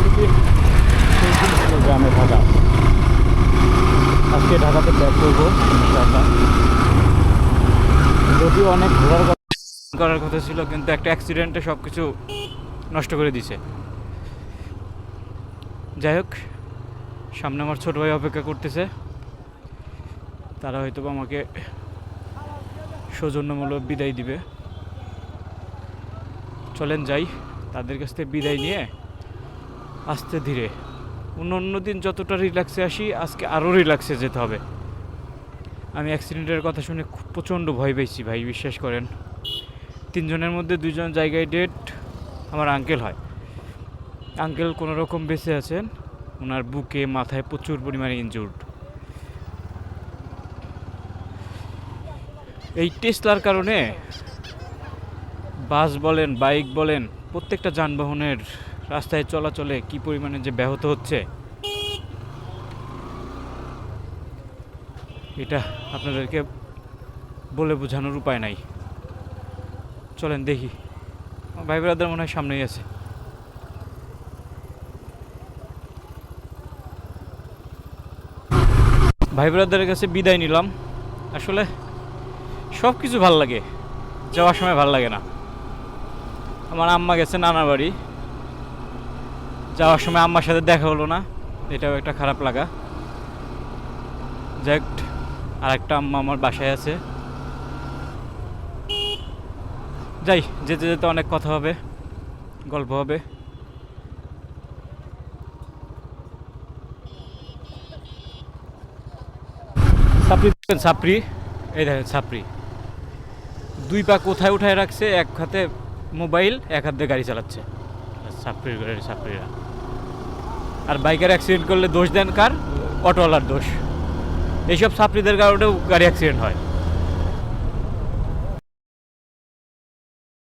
থেকে সেইগুলো গ্রামে ঢাকা। আজকে ঢাকাতে ব্যাক করব ইনশাআল্লাহ। যদিও অনেক ঘোরার কথা করার কথা ছিল, কিন্তু একটা অ্যাক্সিডেন্টে সব কিছু নষ্ট করে দিছে যাই হোক, সামনে আমার ছোট ভাই অপেক্ষা করতেছে। তারা হয়তো আমাকে সৌজন্যমূলক বিদায় দিবে। চলেন যাই, তাদের কাছ থেকে বিদায় নিয়ে আস্তে ধীরে। অন্য অন্য দিন যতটা রিল্যাক্সে আসি, আজকে আরও রিল্যাক্সে যেতে হবে। আমি অ্যাক্সিডেন্টের কথা শুনে খুব প্রচণ্ড ভয় পেয়েছি ভাই, বিশ্বাস করেন। তিনজনের মধ্যে দুজন জায়গায় ডেট আমার আঙ্কেল হয়। আঙ্কেল কোনো রকম বেঁচে আছেন, ওনার বুকে, মাথায় প্রচুর পরিমাণে ইনজুর্ড এই টেসলার কারণে বাস বলেন বাইক বলেন, প্রত্যেকটা যানবাহনের রাস্তায় চলাচলে কি পরিমাণে যে ব্যাহত হচ্ছে? এটা আপনাদেরকে বলে বোঝানোর উপায় নাই। চলেন দেখি। ভাই ব্রাদার মনে হয় সামনেই আছে। ভাই ব্রাদারের কাছে বিদায় নিলাম। আসলে সব কিছু ভালো লাগে, যাওয়ার সময় ভালো লাগে না। আমার আম্মা গেছে নানার বাড়ি। যাওয়ার সময় আম্মার সাথে দেখা হলো না। এটাও একটা খারাপ লাগা। যাক আর একটা আম্মা আমার বাসায় আছে। যাই, যেতে যেতে অনেক কথা হবে, গল্প হবে। সাপড়ি সাপড়ি এই দেখেন সাপড়ি দুই পা কোথায় উঠায় রাখছে? এক হাতে মোবাইল, এক হাতে গাড়ি চালাচ্ছে। সাপড়ির করে সাপড়িরা আর বাইকের অ্যাক্সিডেন্ট করলে দোষ দেন কার? অটোওয়ালার দোষ। এইসব সাফরিদের কারণেও গাড়ি অ্যাক্সিডেন্ট হয়।